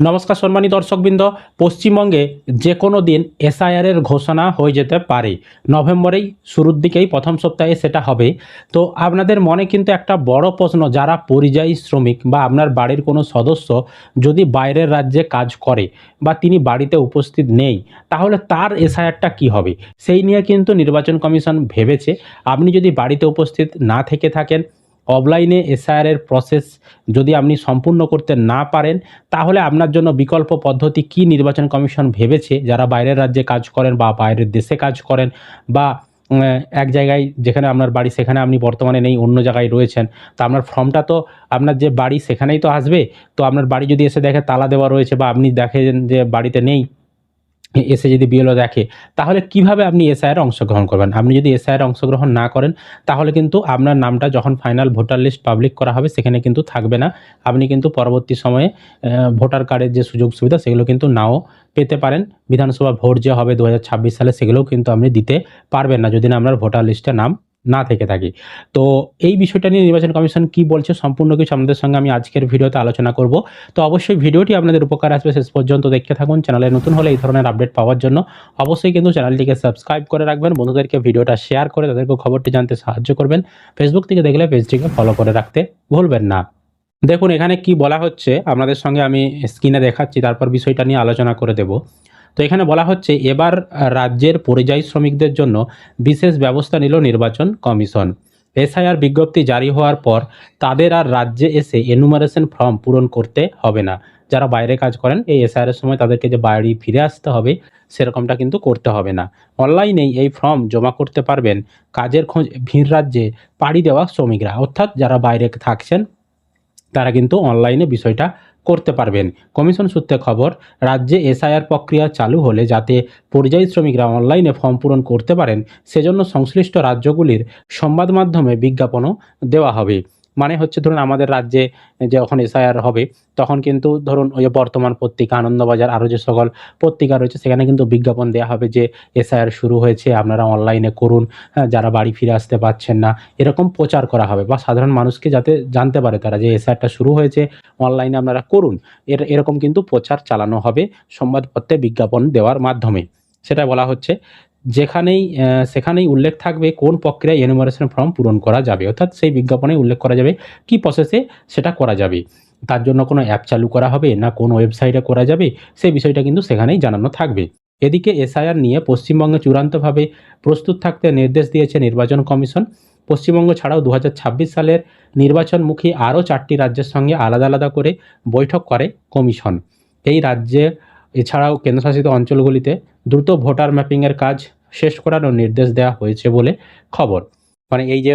নমস্কার সম্মানী দর্শকবৃন্দ, পশ্চিমবঙ্গে যে কোনো দিন এসআইআরের ঘোষণা হয়ে যেতে পারে। নভেম্বরেই শুরুর দিকেই প্রথম সপ্তাহে সেটা হবে। তো আপনাদের মনে কিন্তু একটা বড় প্রশ্ন, যারা পরিযায়ী শ্রমিক বা আপনার বাড়ির কোনো সদস্য যদি বাইরের রাজ্যে কাজ করে বা তিনি বাড়িতে উপস্থিত নেই, তাহলে তার এসআইআরটা কি হবে? সেই নিয়ে কিন্তু নির্বাচন কমিশন ভেবেছে। আপনি যদি বাড়িতে উপস্থিত না থেকে থাকেন অফলাইনে এসআইআরের প্রসেস যদি আপনি সম্পূর্ণ করতে না পারেন, তাহলে আপনার জন্য বিকল্প পদ্ধতি কি নির্বাচন কমিশন ভেবেছে? যারা বাইরের রাজ্যে কাজ করেন বা বাইরের দেশে কাজ করেন বা এক জায়গায় যেখানে আপনার বাড়ি সেখানে আপনি বর্তমানে নেই, অন্য জায়গায় রয়েছেন, তো আপনার ফর্মটা তো আপনার যে বাড়ি সেখানেই তো আসবে। তো আপনার বাড়ি যদি এসে দেখে তালা দেওয়া রয়েছে বা আপনি দেখেন যে বাড়িতে নেই এসে যদি বিএলও দেখে, তাহলে কীভাবে আপনি এসআইয়ের অংশগ্রহণ করবেন? আপনি যদি এসআইয়ের অংশগ্রহণ না করেন, তাহলে কিন্তু আপনার নামটা যখন ফাইনাল ভোটার লিস্ট পাবলিক করা হবে, সেখানে কিন্তু থাকবে না। আপনি কিন্তু পরবর্তী সময়ে ভোটার কার্ডের যে সুযোগ সুবিধা, সেগুলো কিন্তু নাও পেতে পারেন। বিধানসভা ভোট যে হবে দু হাজার ছাব্বিশ সালে, সেগুলোও কিন্তু আপনি দিতে পারবেন না, যদি না আপনার ভোটার লিস্টে নাম না থেকে থাকি। তো এই বিষয়টা নিয়ে নির্বাচন কমিশন কি বলছে সম্পূর্ণ কিছু আপনাদের সঙ্গে আমি আজকের ভিডিওতে আলোচনা করব। তো অবশ্যই ভিডিওটি আপনাদের উপকার আসবে শেষ পর্যন্ত দেখতে থাকুন। চ্যানেলে নতুন হলে এই ধরনের আপডেট পাওয়ার জন্য অবশ্যই কিন্তু চ্যানেলটিকে সাবস্ক্রাইব করে রাখবেন। বন্ধুদেরকে ভিডিওটা শেয়ার করে তাদেরকে খবরটি জানতে সাহায্য করবেন। ফেসবুক থেকে দেখলে পেজটিকে ফলো করে রাখতে ভুলবেন না। দেখুন, এখানে কি বলা হচ্ছে, আপনাদের সঙ্গে আমি স্ক্রিনে দেখাচ্ছি, তারপর বিষয়টা নিয়ে আলোচনা করে দেব। তো এখানে বলা হচ্ছে, এবার রাজ্যের পরিযায়ী শ্রমিকদের জন্য বিশেষ ব্যবস্থা নিল নির্বাচন কমিশন। এসআইআর বিজ্ঞপ্তি জারি হওয়ার পর তাদের আর রাজ্যে এসে এনুমারেশন ফর্ম পূরণ করতে হবে না। যারা বাইরে কাজ করেন, এই এসআইআর সময় তাদেরকে যে বাড়ি ফিরে আসতে হবে, সেরকমটা কিন্তু করতে হবে না। অনলাইনেই এই ফর্ম জমা করতে পারবেন কাজের খোঁজ ভিড় রাজ্যে পাড়ি দেওয়া শ্রমিকরা। অর্থাৎ যারা বাইরে থাকছেন, তারা কিন্তু অনলাইনে বিষয়টা করতে পারবেন। কমিশন সূত্রে খবর, রাজ্যে এসআইআর প্রক্রিয়া চালু হলে যাতে পরিযায়ী শ্রমিকরা অনলাইনে ফর্ম পূরণ করতে পারেন, সেজন্য সংশ্লিষ্ট রাজ্যগুলির সংবাদ মাধ্যমে বিজ্ঞাপনও দেওয়া হবে। মানে হচ্ছে ধরুন আমাদের রাজ্যে যখন এসআইআর হবে তখন কিন্তু ধরুন ওই বর্তমান পত্রিকা আনন্দবাজার আরও যে সকল পত্রিকা রয়েছে সেখানে কিন্তু বিজ্ঞাপন দেওয়া হবে যে এসআইআর শুরু হয়েছে আপনারা অনলাইনে করুন হ্যাঁ, যারা বাড়ি ফিরে আসতে পারছেন না এরকম প্রচার করা হবে বা সাধারণ মানুষকে যাতে জানতে পারে তারা যে এসআইআরটা শুরু হয়েছে অনলাইনে আপনারা করুন এর এরকম কিন্তু প্রচার চালানো হবে সংবাদপত্রে বিজ্ঞাপন দেওয়ার মাধ্যমে। সেটা বলা হচ্ছে। যেখানেই সেখানেই উল্লেখ থাকবে কোন প্রক্রিয়ায় এনুমারেশন ফর্ম পূরণ করা যাবে। অর্থাৎ সেই বিজ্ঞাপনে উল্লেখ করা যাবে কি প্রসেসে সেটা করা যাবে। তার জন্য কোনো অ্যাপ চালু করা হবে না কোন ওয়েবসাইটে করা যাবে, সেই বিষয়টা কিন্তু সেখানেই জানানো থাকবে। এদিকে এসআইআর নিয়ে পশ্চিমবঙ্গে চূড়ান্তভাবে প্রস্তুত থাকতে নির্দেশ দিয়েছে নির্বাচন কমিশন। পশ্চিমবঙ্গ ছাড়াও দু হাজার ছাব্বিশ সালের নির্বাচনমুখী আরও চারটি রাজ্যের সঙ্গে আলাদা আলাদা করে বৈঠক করে কমিশন। এই রাজ্যে, এছাড়াও কেন্দ্রশাসিত অঞ্চলগুলিতে দ্রুত ভোটার ম্যাপিংয়ের কাজ শেষ করানোর নির্দেশ দেওয়া হয়েছে বলে খবর। মানে এই যে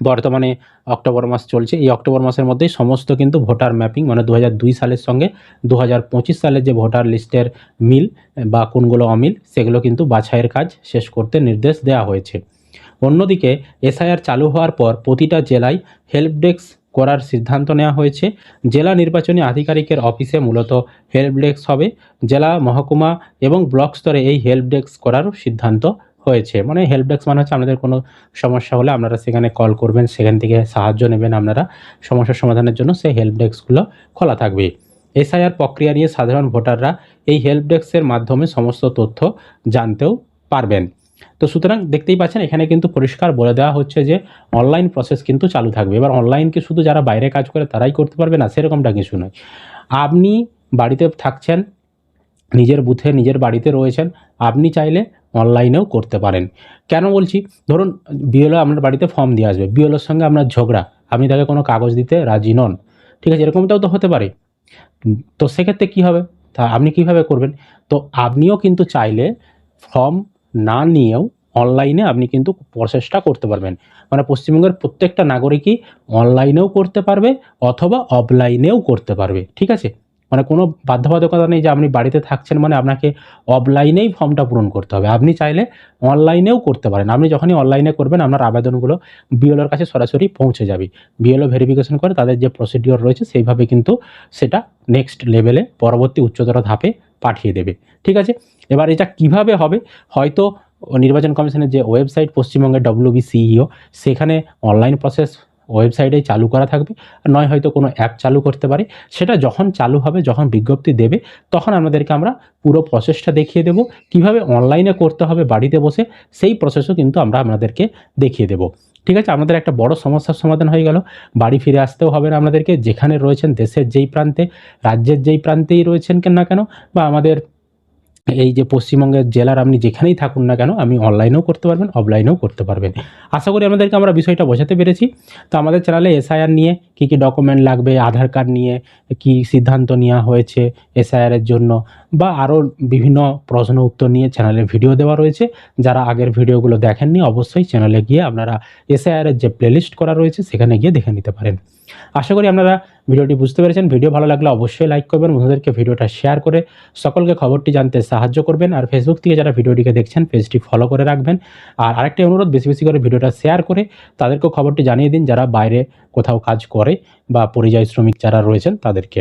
বর্তমানে অক্টোবর মাস চলছে, এই অক্টোবর মাসের মধ্যেই সমস্ত কিন্তু ভোটার ম্যাপিং মানে দু সালের সঙ্গে দু হাজার পঁচিশ সালের যে ভোটার লিস্টের মিল বা কোনগুলো অমিল, সেগুলো কিন্তু বাছাইয়ের কাজ শেষ করতে নির্দেশ দেওয়া হয়েছে। অন্যদিকে এসআইআর চালু হওয়ার পর প্রতিটা জেলায় হেল্প ডেস্ক করার সিদ্ধান্ত নেওয়া হয়েছে। জেলা নির্বাচনী আধিকারিকের অফিসে মূলত হেল্প ডেস্ক হবে। জেলা মহকুমা এবং ব্লক স্তরে এই হেল্প ডেস্ক করার সিদ্ধান্ত হয়েছে। মানে হেল্প ডেস্ক মানে হচ্ছে আপনাদের কোনো সমস্যা হলে আপনারা সেখানে কল করবেন, সেখান থেকে সাহায্য নেবেন আপনারা। সমস্যার সমাধানের জন্য সেই হেল্প ডেস্কগুলো খোলা থাকবে। এসআইআর প্রক্রিয়া নিয়ে সাধারণ ভোটাররা এই হেল্প ডেস্কের মাধ্যমে সমস্ত তথ্য জানতেও পারবেন। তো সুতরাং দেখতেই পাচ্ছেন, এখানে কিন্তু পরিষ্কার বলে দেওয়া হচ্ছে যে অনলাইন প্রসেস কিন্তু চালু থাকবে। এবার অনলাইন কি শুধু যারা বাইরে কাজ করে তারাই করতে পারবে না, সেরকমটা কিছু নয়। আপনি বাড়িতে থাকছেন, নিজের বুথে নিজের বাড়িতে রয়েছেন, আপনি চাইলে অনলাইনেও করতে পারেন। কেন বলছি? ধরুন বিএলও আপনার বাড়িতে ফর্ম দিয়ে আসবে, বিএলওর সঙ্গে আপনার ঝগড়া, আপনি তাকে কোনো কাগজ দিতে রাজি নন, ঠিক আছে, এরকমটাও তো হতে পারে। তো সেক্ষেত্রে কী হবে? তা আপনি কীভাবে করবেন? তো আপনিও কিন্তু চাইলে ফর্ম না নিয়েও অনলাইনে আপনি কিন্তু প্রসেসটা করতে পারবেন। মানে পশ্চিমবঙ্গের প্রত্যেকটা নাগরিকই অনলাইনেও করতে পারবে অথবা অফলাইনেও করতে পারবে, ঠিক আছে? মানে কোনো বাধ্যবাধকতা নেই যে আপনি বাড়িতে থাকছেন মানে আপনাকে অফলাইনেই ফর্মটা পূরণ করতে হবে। আপনি চাইলে অনলাইনেও করতে পারেন। আপনি যখনই অনলাইনে করবেন, আপনার আবেদনগুলো বিএলওর কাছে সরাসরি পৌঁছে যাবে। বিএলও ভেরিফিকেশন করে তাদের যে প্রসিডিওর রয়েছে, সেইভাবে কিন্তু সেটা নেক্সট লেভেলে পরবর্তী উচ্চতর ধাপে পাঠিয়ে দেবে, ঠিক আছে? এবার এটা কীভাবে হবে? হয়তো নির্বাচন কমিশনের যে ওয়েবসাইট পশ্চিমবঙ্গের ডব্লিউবিসিইও সেখানে অনলাইন প্রসেস ওয়েবসাইটেই চালু করা থাকবে। নয় হয়তো কোনো অ্যাপ চালু করতে পারে। সেটা যখন চালু হবে, যখন বিজ্ঞপ্তি দেবে, তখন আপনাদেরকে আমরা পুরো প্রসেসটা দেখিয়ে দেবো। কীভাবে অনলাইনে করতে হবে বাড়িতে বসে, সেই প্রসেসও কিন্তু আমরা আপনাদেরকে দেখিয়ে দেবো। ঠিক আছে? আমাদের একটা বড় সমস্যার সমাধান হয়ে গেল। বাড়ি ফিরে আসতেও হবে না আপনাদেরকে যেখানে রয়েছেন দেশের যেই প্রান্তে, রাজ্যের যেই প্রান্তেই রয়েছেন কেন না কেন, বা আমাদের এই যে পশ্চিমবঙ্গের জেলার আপনি যেখানেই থাকুন না কেন আমি অনলাইনেও করতে পারবেন অফলাইনেও করতে পারবেন। আশা করি আমাদেরকে আমরা বিষয়টা বোঝাতে পেরেছি। তো আমাদের চ্যানেলে এসআইআর নিয়ে কী কী ডকুমেন্ট লাগবে, আধার কার্ড নিয়ে কি সিদ্ধান্ত নেওয়া হয়েছে এসআইআরের জন্য, বা আরও বিভিন্ন প্রশ্ন উত্তর নিয়ে চ্যানেলে ভিডিও দেওয়া রয়েছে। যারা আগের ভিডিওগুলো দেখেননি, অবশ্যই চ্যানেলে গিয়ে আপনারা এসআইআরের যে প্লেলিস্ট করা রয়েছে, সেখানে গিয়ে দেখে নিতে পারেন। আশা করি আপনারা ভিডিওটি বুঝতে পেরেছেন। ভিডিও ভালো লাগলে অবশ্যই লাইক করবেন, বন্ধুদেরকে ভিডিওটা শেয়ার করে সকলকে খবরটি জানতে সাহায্য করবেন। আর ফেসবুক থেকে যারা ভিডিওটিকে দেখছেন পেজটি ফলো করে রাখবেন। আর আরেকটি অনুরোধ, বেশি বেশি করে ভিডিওটা শেয়ার করে তাদেরকেও খবরটি জানিয়ে দিন, যারা বাইরে কোথাও কাজ করে বা পরিযায়ী শ্রমিক যারা রয়েছেন তাদেরকে